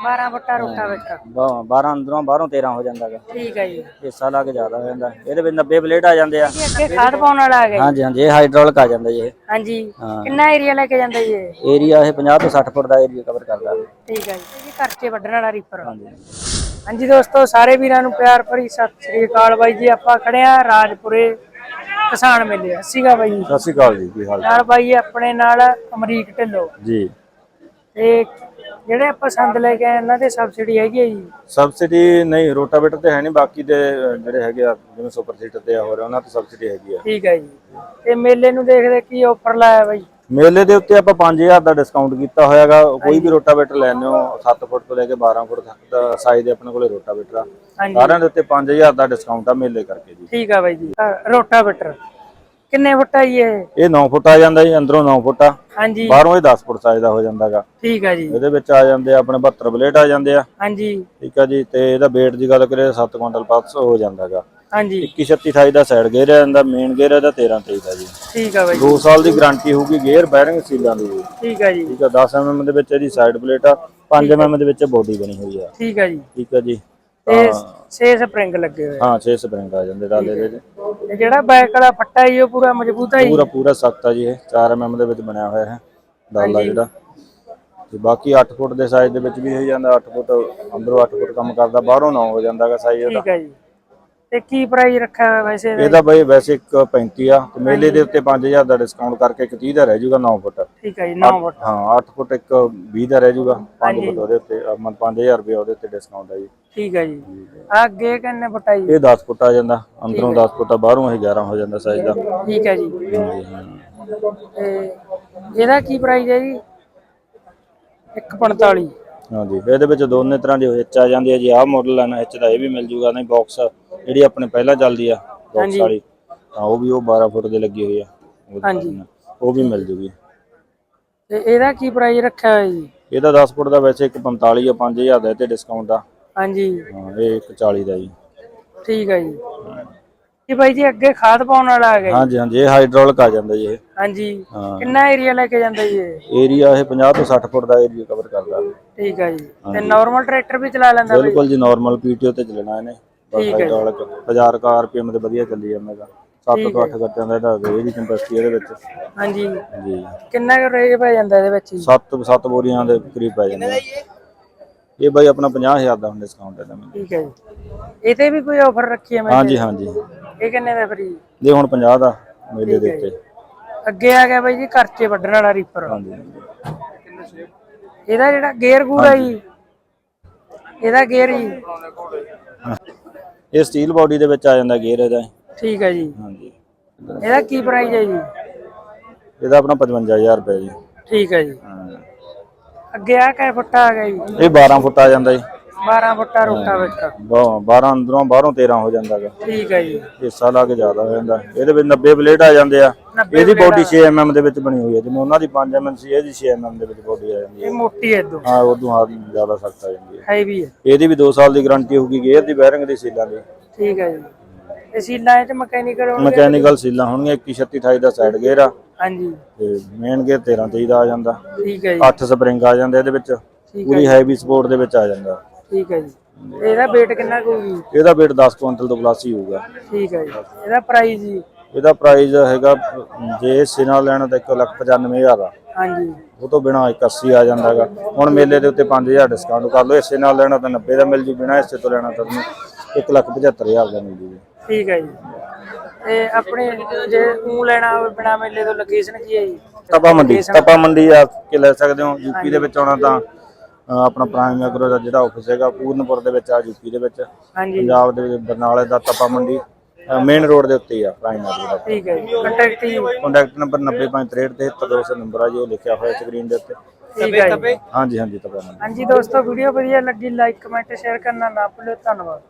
12 ਫੁੱਟਾ ਰੋਟਾ waiter 12 ਅੰਦਰੋਂ ਬਾਹਰੋਂ 13 ਹੋ ਜਾਂਦਾਗਾ ਠੀਕ ਹੈ ਜੀ। ਹਿੱਸਾ ਲਾ ਕੇ ਜ਼ਿਆਦਾ ਹੋ ਜਾਂਦਾ। ਇਹਦੇ ਵਿੱਚ 90 ਬਲੇਡ ਆ ਜਾਂਦੇ ਆ। ਇਹ ਅੱਗੇ ਖਾਦ ਪਾਉਣ ਵਾਲਾ ਆ ਗਿਆ ਜੀ। ਹਾਂਜੀ ਹਾਂਜੀ ਇਹ ਹਾਈਡ੍ਰੋਲਿਕ ਆ ਜਾਂਦਾ ਜੀ ਇਹ। ਹਾਂਜੀ। ਹਾਂ। ਕਿੰਨਾ ਏਰੀਆ ਲੈ ਕੇ ਜਾਂਦਾ ਜੀ ਇਹ? ਏਰੀਆ ਇਹ 50 ਤੋਂ 60 ਫੁੱਟ ਦਾ ਏਰੀਆ ਕਵਰ ਕਰਦਾ। ਠੀਕ ਹੈ ਜੀ। ਇਹ ਘਰ 'ਚ ਵੱਢਣ ਵਾਲਾ ਰੀਪਰ ਹਾਂਜੀ। ਹਾਂਜੀ ਦੋਸਤੋ ਸਾਰੇ ਵੀਰਾਂ ਨੂੰ ਪਿਆਰ ਭਰੀ ਸਤਿ ਸ੍ਰੀ ਅਕਾਲ ਬਾਈ ਜੀ। ਆਪਾਂ ਖੜੇ ਆ ਰਾਜਪੁਰੇ ਕਿਸਾਨ ਮੇਲੇ। ਅੱਸੀਗਾ ਬਾਈ ਜੀ। ਸਤਿ ਸ਼੍ਰੀ ਅਕਾਲ ਜੀ ਕੀ ਹਾਲ ਨਾਲ ਬਾਈ ਆਪਣੇ ਨਾਲ ਅਮਰੀਕ ਢਿੱਲੋਂ। ਜੀ। ਤੇ ਜਿਹੜੇ ਆਪਾਂ ਸੰਦ ਲੈ ਕੇ ਆਏ ਇਹਨਾਂ ਤੇ ਸਬਸਿਡੀ ਹੈਗੀ ਹੈ ਜੀ? ਸਬਸਿਡੀ ਨਹੀਂ ਰੋਟਾਵੇਟਰ ਤੇ ਹੈ ਨਹੀਂ ਬਾਕੀ ਦੇ ਜਿਹੜੇ ਹੈਗੇ ਆ ਜਿਵੇਂ ਸੁਪਰ ਸੀਟਰ ਤੇ ਆ ਹੋ ਰਿਹਾ ਉਹਨਾਂ ਤੇ ਸਬਸਿਡੀ ਹੈਗੀ ਆ। ਠੀਕ ਹੈ ਜੀ। ਤੇ ਮੇਲੇ ਨੂੰ ਦੇਖਦੇ ਕੀ ਆਫਰ ਲਾਇਆ ਬਾਈ? ਮੇਲੇ ਦੇ ਉੱਤੇ ਆਪਾਂ 5000 ਦਾ ਡਿਸਕਾਊਂਟ ਕੀਤਾ ਹੋਇਆਗਾ ਕੋਈ ਵੀ ਰੋਟਾਵੇਟਰ ਲੈਣੇ ਹੋ 7 ਫੁੱਟ ਤੋਂ ਲੈ ਕੇ 12 ਫੁੱਟ ਤੱਕ ਦਾ ਸਾਈਜ਼ ਦੇ ਆਪਣੇ ਕੋਲੇ ਰੋਟਾਵੇਟਰ ਆ। ਸਾਰਿਆਂ ਦੇ ਉੱਤੇ 5000 ਦਾ ਡਿਸਕਾਊਂਟ ਆ ਮੇਲੇ ਕਰਕੇ ਜੀ। ਠੀਕ ਆ ਬਾਈ ਜੀ। ਰੋਟਾਵੇਟਰ। ਕਿੰਨੇ ਫੁੱਟ ਆ ਜੀ ਇਹ? ਇਹ 9 ਫੁੱਟ ਆ ਜਾਂਦਾ ਜੀ ਅੰਦਰੋਂ 9 ਫੁੱਟ ਆ। ਹਾਂਜੀ। ਬਾਹਰੋਂ ਇਹ 10 ਫੁੱਟ ਸਾਈਜ਼ ਦਾ ਹੋ ਜਾਂਦਾਗਾ ਠੀਕ ਆ ਜੀ। ਇਹਦੇ ਵਿੱਚ ਆ ਜਾਂਦੇ ਆ ਆਪਣੇ 72 ਬਲੇਡ ਆ ਜਾਂਦੇ ਆ। ਹਾਂਜੀ। ਠੀਕ ਆ ਜੀ ਤੇ ਇਹਦਾ weight ਦੀ ਗੱਲ ਕਰੀਏ 7 ਕੁਇੰਟਲ ਪਲੱਸ ਹੋ ਜਾਂਦਾਗਾ ਹਾਂਜੀ। 21 36 28 ਦਾ ਸਾਈਡ ਗੇਅਰ ਆ ਜਾਂਦਾ ਮੇਨ ਗੇਅਰ ਇਹਦਾ 13 23 ਦਾ ਜੀ। ਠੀਕ ਆ ਬਾਈ 2 ਸਾਲ ਦੀ ਗਾਰੰਟੀ ਹੋਊਗੀ ਗੇਅਰ ਬੈਰਿੰਗ ਸੀਲਾਂ ਦੀ। ਠੀਕ ਆ ਜੀ। ਠੀਕ ਆ 10 mm ਦੇ ਵਿੱਚ ਇਹਦੀ ਸਾਈਡ ਪਲੇਟ ਆ 5 mm ਦੇ ਵਿੱਚ ਬੋਡੀ ਬਣੀ ਹੋਈ ਆ। ਠੀਕ ਆ ਜੀ। ਠੀਕ ਆ ਜੀ। ਤੇ 6 ਸਪਰਿੰਗ ਲੱਗੇ ਹੋਏ। ਹਾਂ 6 ਸਪਰਿੰਗ ਆ ਜਾਂਦੇ ਡਾਲੇ ਦੇ। ਤੇ ਜਿਹੜਾ ਬੈਕ ਵਾਲਾ ਫੱਟਾ ਜੀ ਉਹ ਪੂਰਾ ਮਜ਼ਬੂਤ ਹੈ ਜੀ? ਪੂਰਾ ਪੂਰਾ ਸਖਤ ਆ ਜੀ ਇਹ। 4 mm ਦੇ ਵਿੱਚ ਬਣਿਆ ਹੋਇਆ ਹੈ। ਡਾਲਾ ਜਿਹੜਾ। ਤੇ ਬਾਕੀ 8 ਫੁੱਟ ਦੇ ਸਾਈਜ਼ ਦੇ ਵਿੱਚ ਵੀ ਹੋ ਜਾਂਦਾ 8 ਫੁੱਟ ਅੰਦਰੋਂ 8 ਫੁੱਟ ਕੰਮ ਕਰਦਾ ਬਾਹਰੋਂ 9 ਹੋ ਜਾਂਦਾਗਾ ਸਾਈਜ਼ ਇਹਦਾ ਠੀਕ ਆ ਜੀ। ਤੇ ਕੀ ਪ੍ਰਾਈਸ ਰੱਖਿਆ ਹੋਇਆ ਵੈਸੇ ਇਹਦਾ? ਬਈ ਵੈਸੇ ਇੱਕ 35 ਆ ਤੇ ਮੇਲੇ ਦੇ ਉੱਤੇ 5000 ਦਾ ਡਿਸਕਾਊਂਟ ਕਰਕੇ ਇੱਕ 30 ਦਾ ਰਹਿ ਜਾਊਗਾ 9 ਫੁੱਟ। ਠੀਕ ਆ ਜੀ 9 ਫੁੱਟ। ਹਾਂ 8 ਫੁੱਟ ਇੱਕ 20 ਦਾ ਰਹਿ ਜਾਊਗਾ 5 ਫੁੱਟ ਉਹਦੇ ਉੱਤੇ ਮਨ 5000 ਰੁਪਏ ਉਹਦੇ ਉੱਤੇ ਡਿਸਕਾਊਂਟ ਆ ਜੀ। ਠੀਕ ਆ ਜੀ। ਆ ਅੱਗੇ ਕਿੰਨੇ ਫੁੱਟ ਆ ਜੀ? ਇਹ 10 ਫੁੱਟ ਆ ਜਾਂਦਾ ਅੰਦਰੋਂ 10 ਫੁੱਟ ਆ ਬਾਹਰੋਂ ਇਹ 11 ਹੋ ਜਾਂਦਾ ਸਾਈਜ਼ ਦਾ। ਠੀਕ ਹੈ ਜੀ। ਤੇ ਇਹਦਾ ਕੀ ਪ੍ਰਾਈਸ ਹੈ ਜੀ? 145 ਹਾਂਜੀ ਇਹਦੇ ਵਿੱਚ ਦੋਨੇ ਤਰ੍ਹਾਂ ਦੀ ਐਚ ਆ ਜਾਂਦੀ ਹੈ ਜੀ ਆਹ ਮਾਡਲ ਲੈਣਾ ਐਚ ਦਾ ਇਹ ਵੀ ਮਿਲ ਜੂਗਾ ਨਹੀਂ ਬਾਕਸ ਜਿਹੜੀ ਆਪਣੇ ਪਹਿਲਾਂ ਚੱਲਦੀ ਆ ਬਾਕਸ ਵਾਲੀ ਤਾਂ ਉਹ ਵੀ ਉਹ 12 ਫੁੱਟ ਦੇ ਲੱਗੀ ਹੋਈ ਆ। ਉਹਦੇ ਹਾਂਜੀ। ਨਾਲ। ਉਹ ਵੀ ਮਿਲ ਜੂਗੀ। ਤੇ ਇਹਦਾ ਕੀ ਪ੍ਰਾਈਸ ਰੱਖਿਆ ਹੋਇਆ ਜੀ? ਇਹਦਾ 10 ਫੁੱਟ ਦਾ ਵੈਸੇ ਇੱਕ 45 ਆ 5000 ਦਾ ਇਹ ਤੇ ਡਿਸਕਾਊਂਟ ਆ। ਹਾਂਜੀ। ਹਾਂ ਇਹ ਇੱਕ 40 ਦਾ ਜੀ। ਠੀਕ ਹੈ ਜੀ। ਜੀ ਬਾਈ ਜੀ ਅੱਗੇ ਖਾਦ ਪਾਉਣ ਵਾਲਾ ਆ ਗਿਆ ਜੀ। ਹਾਂਜੀ ਹਾਂਜੀ ਇਹ ਹਾਈਡ੍ਰੋਲਿਕ ਆ ਜਾਂਦਾ ਜੀ ਇਹ। ਹਾਂਜੀ। ਹਾਂ। ਕਿੰਨਾ ਏਰੀਆ ਲੈ ਕੇ ਜਾਂਦਾ ਜੀ ਇਹ? ਏਰੀਆ ਇਹ 50 ਤੋਂ 60 ਫੁੱਟ ਦਾ ਏਰੀਆ ਕਵਰ ਕਰਦਾ। ਠੀਕ ਹੈ ਜੀ। ਤੇ ਨਾਰਮਲ ਟਰੈਕਟਰ ਵੀ ਚਲਾ ਲੈਂਦਾ ਬਿਲਕੁਲ ਜੀ ਨਾਰਮਲ ਪੀਟੀਓ ਤੇ ਚੱਲਣਾ ਇਹਨੇ। ਬਸ ਹਾਈਡ੍ਰੋਲਿਕ 1000 ਕਾ ਆਰਪੀਐਮ ਤੇ ਵਧੀਆ ਚੱਲੀ ਜਾਂਦਾਗਾ 7 ਤੋਂ 8 ਘੰਟਿਆਂ ਦਾ ਇਹਦਾ ਇਹਦੀ ਕੰਪੈਸਿਟੀ ਇਹਦੇ ਵਿੱਚ। ਹਾਂਜੀ। ਜੀ। ਕਿੰਨਾ ਕੁ ਰੇਟ ਪੈ ਜਾਂਦਾ ਇਹਦੇ ਵਿੱਚ ਜੀ? 7 7 ਬੋਰੀਆਂ ਦੇ ਕਰੀਬ ਪੈ ਜਾਂਦੇ। ਇਹ ਬਾਈ ਆਪਣਾ 50000 ਦਾ ਹੁਣ ਡਿਸਕਾਊਂਟ ਹੈ ਤੁਹਾਨੂੰ ਠੀਕ ਹੈ ਜੀ। ਇਹ ਤੇ ਵੀ ਕੋਈ ਆਫਰ ਰੱਖੀ ਹੈ ਮੈਂ ਹਾਂਜੀ ਹਾਂਜੀ। ਇਹ ਕਿੰਨੇ ਦਾ ਫਰੀ ਇਹ ਹੁਣ 50 ਦਾ ਮੇਲੇ ਦੇ ਉੱਤੇ। ਅੱਗੇ ਆ ਗਿਆ ਬਾਈ ਜੀ ਖਰਚੇ ਵੱਢਣ ਵਾਲਾ ਰੀਪਰ ਹਾਂਜੀ ਇਹਦਾ ਜਿਹੜਾ ਗੇਅਰ ਗੂਰ ਹੈ ਜੀ। ਇਹਦਾ ਗੇਅਰ ਜੀ। ਇਹ ਸਟੀਲ ਬਾਡੀ ਦੇ ਵਿੱਚ ਆ ਜਾਂਦਾ ਗੇਅਰ ਇਹਦਾ। ਠੀਕ ਹੈ ਜੀ। ਹਾਂਜੀ। ਇਹਦਾ ਕੀ ਪ੍ਰਾਈਸ ਹੈ ਜੀ? ਇਹਦਾ ਆਪਣਾ 55000 ਰੁਪਏ ਜੀ। ਠੀਕ ਹੈ ਜੀ। ਅੱਗੇ ਆ ਕਿੰਨੇ ਫੁੱਟਾ ਆ ਗਿਆ ਜੀ? ਇਹ 12 ਫੁੱਟ ਆ ਜਾਂਦਾ ਜੀ। 12 ਫੁੱਟਾ ਰੋਟਾ ਵੇਟਰ ਬ- 12 ਅੰਦਰੋਂ ਬਾਹਰੋਂ 13 ਹੋ ਜਾਂਦਾਗਾ ਠੀਕ ਹੈ ਜੀ। ਹਿੱਸਾ ਲਾ ਕੇ ਜ਼ਿਆਦਾ ਹੋ ਜਾਂਦਾ। ਇਹਦੇ ਵਿੱਚ 90 ਬਲੇਡ ਆ ਜਾਂਦੇ ਆ। 90 ਇਹਦੀ ਬੋਡੀ 6 mm ਦੇ ਵਿੱਚ ਬਣੀ ਹੋਈ ਹੈ। ਜਿਵੇਂ ਉਹਨਾਂ ਦੀ 5 mm ਸੀ ਇਹਦੀ 6 mm ਦੇ ਵਿੱਚ ਬੋਡੀ ਆ ਜਾਂਦੀ ਹੈ। ਇਹ ਮੋਟੀ ਹੈ ਇਦੋਂ ਹਾਂ ਉਦੋਂ ਆ ਜ਼ਿਆਦਾ ਸਖਤ ਆ ਜਾਂਦੀ ਹੈ। ਹੈਵੀ ਹੈ। ਇਹਦੀ ਵੀ 2 ਸਾਲ ਦੀ ਗਾਰੰਟੀ ਹੋਊਗੀ ਗੇਅਰ ਦੀ ਬੈਰਿੰਗ ਦੀ ਸੀਲਾਂ ਦੀ। ਠੀਕ ਹੈ ਜੀ। ਇਹ ਸੀਲਾਂ ਇਹ ਚ ਮਕੈਨੀਕਲ ਹੋਣਗੇ ਮਕੈਨੀਕਲ ਸੀਲਾਂ ਹੋਣਗੀਆਂ 21 36 28 ਦਾ ਸਾਈਡ ਗੇਅਰ ਆ। ਹਾਂਜੀ। ਤੇ ਮੇਨ ਗੇਅਰ 13 23 ਦਾ ਆ ਜਾਂਦਾ। ਠੀਕ ਹੈ ਜੀ। 8 ਸਪਰਿੰਗ ਆ ਜਾਂਦੇ ਇਹਦੇ ਵਿੱਚ। ਪੂਰੀ ਹੈਵੀ ਸਪੋਰਟ ਦੇ ਵਿੱਚ ਆ ਜਾਂਦਾ। ਠੀਕ ਹੈ ਜੀ। ਇਹਦਾ weight ਕਿੰਨਾ ਕੁ ਹੋਊਗੀ ਇਹਦਾ weight 10 ਕੁਇੰਟਲ ਤੋਂ ਪਲੱਸ ਹੀ ਹੋਊਗਾ। ਠੀਕ ਹੈ ਜੀ। ਇਹਦਾ ਪ੍ਰਾਈਸ ਜੀ? ਇਹਦਾ ਪ੍ਰਾਈਸ ਹੈਗਾ ਜੇ ਇਸੇ ਨਾਲ ਲੈਣਾ ਤਾਂ 195000 ਦਾ ਹਾਂਜੀ। ਉਹ ਤੋਂ ਬਿਨਾ 81 ਆ ਜਾਂਦਾਗਾ ਹੁਣ ਮੇਲੇ ਦੇ ਉੱਤੇ 5000 ਡਿਸਕਾਊਂਟ ਕਰ ਲਓ। ਇਸੇ ਨਾਲ ਲੈਣਾ ਤਾਂ 90 ਦਾ ਮਿਲ ਜੂ। ਬਿਨਾ ਇਸੇ ਤੋਂ ਲੈਣਾ ਤਾਂ ਤੁਹਾਨੂੰ 175000 ਦਾ ਮਿਲ ਜੂਗਾ। ਠੀਕ ਹੈ ਜੀ। ਤੇ ਆਪਣੇ ਜੇ ਉਹ ਲੈਣਾ ਹੋਵੇ ਬਿਨਾ ਮੇਲੇ ਤੋਂ ਲੋਕੇਸ਼ਨ ਕੀ ਹੈ ਜੀ? ਤਪਾ ਮੰਡੀ। ਤਪਾ ਮੰਡੀ ਆ ਕੇ ਲੈ ਸਕਦੇ ਹੋ। ਯੂਪੀ ਦੇ ਵਿੱਚ ਆਉਣਾ ਤਾਂ ਆਪਣਾ ਪ੍ਰਾਈਮ ਐਗਰੋ ਦਾ ਜਿਹੜਾ ਆਫਿਸ ਹੈਗਾ ਪੂਰਨਪੁਰ ਦੇ ਵਿੱਚ ਆ ਯੂਪੀ ਦੇ ਵਿੱਚ। ਪੰਜਾਬ ਦੇ ਵਿੱਚ ਬਰਨਾਲੇ ਦਾ ਤਪਾ ਮੰਡੀ ਮੇਨ ਰੋਡ ਦੇ ਉੱਤੇ ਆ ਪ੍ਰਾਈਮ ਐਗਰੋ ਦਾ। ਠੀਕ ਹੈ ਕੰਟੈਕਟ ਕੰਟੈਕਟ ਨੰਬਰ 90563 ਨੰਬਰ ਆ ਜੀ ਉਹ ਲਿਖਿਆ ਹੋਇਆ ਸਕਰੀਨ ਦੇ ਉੱਤੇ। ਠੀਕ ਹੈ ਹਾਂਜੀ ਹਾਂਜੀ ਤਪਾ ਮੰਡੀ। ਹਾਂਜੀ ਦੋਸਤੋ ਵੀਡੀਓ ਵਧੀਆ ਲੱਗੀ ਲਾਈਕ ਕਮੈਂਟ ਸ਼ੇਅਰ ਕਰਨਾ ਨਾ ਭੁੱਲਿਓ। ਧੰਨਵਾਦ।